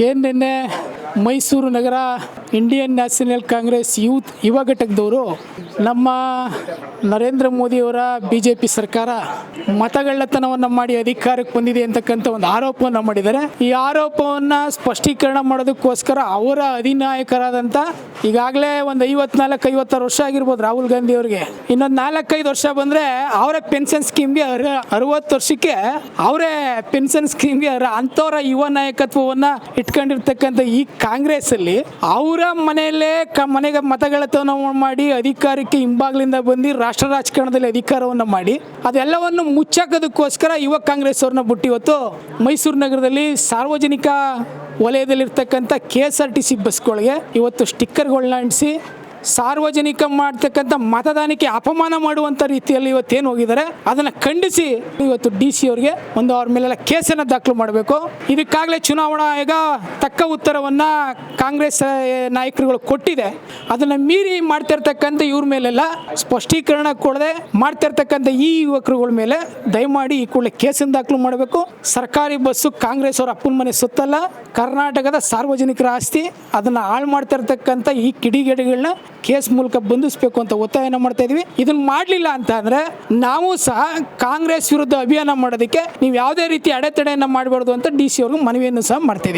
ಏನು ನಿನ್ನೆ ಮೈಸೂರು ನಗರ ಇಂಡಿಯನ್ ನ್ಯಾಷನಲ್ ಕಾಂಗ್ರೆಸ್ ಯೂತ್ ಯುವ ಘಟಕದವರು ನಮ್ಮ ನರೇಂದ್ರ ಮೋದಿಯವರ ಬಿ ಜೆ ಪಿ ಸರ್ಕಾರ ಮತಗಳ್ಳತನವನ್ನು ಮಾಡಿ ಅಧಿಕಾರಕ್ಕೆ ಬಂದಿದೆ ಅಂತಕ್ಕಂಥ ಒಂದು ಆರೋಪವನ್ನು ಮಾಡಿದ್ದಾರೆ. ಈ ಆರೋಪವನ್ನು ಸ್ಪಷ್ಟೀಕರಣ ಮಾಡೋದಕ್ಕೋಸ್ಕರ ಅವರ ಅಧಿನಾಯಕರಾದಂಥ ಈಗಾಗಲೇ ಒಂದು ಐವತ್ನಾಲ್ಕು, ಐವತ್ತಾರು ವರ್ಷ ಆಗಿರ್ಬೋದು ರಾಹುಲ್ ಗಾಂಧಿ ಅವರಿಗೆ. ಇನ್ನೊಂದು ನಾಲ್ಕೈದು ವರ್ಷ ಬಂದರೆ ಅವರ ಪೆನ್ಷನ್ ಸ್ಕೀಮ್ಗೆ ಅರವತ್ತು ವರ್ಷಕ್ಕೆ ಅವರೇ ಪೆನ್ಷನ್ ಸ್ಕೀಮ್ಗೆ ಅಂಥವರ ಯುವ ನಾಯಕತ್ವವನ್ನು ಇಟ್ಕೊಂಡಿರ್ತಕ್ಕಂಥ ಈ ಕಾಂಗ್ರೆಸ್ಸಲ್ಲಿ ಅವರ ಮನೆಯಲ್ಲೇ ಕ ಮನೆಗೆ ಮತಗಳತನ ಮಾಡಿ ಅಧಿಕಾರಕ್ಕೆ ಹಿಂಬಾಗ್ಲಿಂದ ಬಂದು ರಾಷ್ಟ್ರ ರಾಜಕಾರಣದಲ್ಲಿ ಅಧಿಕಾರವನ್ನು ಮಾಡಿ ಅದೆಲ್ಲವನ್ನು ಮುಚ್ಚಾಕೋದಕ್ಕೋಸ್ಕರ ಯುವ ಕಾಂಗ್ರೆಸ್ ಅವ್ರನ್ನ ಬಿಟ್ಟು ಇವತ್ತು ಮೈಸೂರು ನಗರದಲ್ಲಿ ಸಾರ್ವಜನಿಕ ವಲಯದಲ್ಲಿರ್ತಕ್ಕಂಥ K S R T C ಬಸ್ಗಳಿಗೆ ಇವತ್ತು ಸ್ಟಿಕ್ಕರ್ಗಳನ್ನ ಅಂಟಿಸಿ ಸಾರ್ವಜನಿಕ ಮಾಡ್ತಕ್ಕಂಥ ಮತದಾನಕ್ಕೆ ಅಪಮಾನ ಮಾಡುವಂಥ ರೀತಿಯಲ್ಲಿ ಇವತ್ತು ಏನು ಹೋಗಿದ್ದಾರೆ, ಅದನ್ನು ಖಂಡಿಸಿ ಇವತ್ತು ಡಿ ಸಿ ಅವರಿಗೆ ಒಂದು ಅವ್ರ ಮೇಲೆಲ್ಲ ಕೇಸನ್ನು ದಾಖಲು ಮಾಡಬೇಕು. ಇದಕ್ಕಾಗಲೇ ಚುನಾವಣಾ ಆಯೋಗ ತಕ್ಕ ಉತ್ತರವನ್ನು ಕಾಂಗ್ರೆಸ್ ನಾಯಕರುಗಳು ಕೊಟ್ಟಿದೆ. ಅದನ್ನು ಮೀರಿ ಮಾಡ್ತಿರ್ತಕ್ಕಂಥ ಇವ್ರ ಮೇಲೆಲ್ಲ ಸ್ಪಷ್ಟೀಕರಣ ಕೊಡದೆ ಮಾಡ್ತಿರ್ತಕ್ಕಂಥ ಈ ಯುವಕರುಗಳ ಮೇಲೆ ದಯಮಾಡಿ ಈ ಕೂಡಲೇ ಕೇಸನ್ನು ದಾಖಲು ಮಾಡಬೇಕು. ಸರ್ಕಾರಿ ಬಸ್ಸು ಕಾಂಗ್ರೆಸ್ ಅವರ ಅಪ್ಪನ ಮನೆ ಸುತ್ತಲ್ಲ, ಕರ್ನಾಟಕದ ಸಾರ್ವಜನಿಕರ ಆಸ್ತಿ, ಅದನ್ನು ಹಾಳು ಮಾಡ್ತಿರ್ತಕ್ಕಂಥ ಈ ಕಿಡಿಗೇಡಿಗಳನ್ನ ಕೇಸ್ ಮೂಲಕ ಬಂಧಿಸಬೇಕು ಅಂತ ಒತ್ತಾಯನ ಮಾಡ್ತಾ ಇದೀವಿ. ಇದನ್ನ ಮಾಡಲಿಲ್ಲ ಅಂತ ಅಂದ್ರೆ ನಾವು ಸಹ ಕಾಂಗ್ರೆಸ್ ವಿರುದ್ಧ ಅಭಿಯಾನ ಮಾಡೋದಕ್ಕೆ ನೀವು ಯಾವುದೇ ರೀತಿ ಅಡೆತಡೆಯನ್ನು ಮಾಡಬಾರ್ದು ಅಂತ ಡಿ ಸಿ ಅವ್ರಿಗೆ ಮನವಿಯನ್ನು ಸಹ ಮಾಡ್ತಾ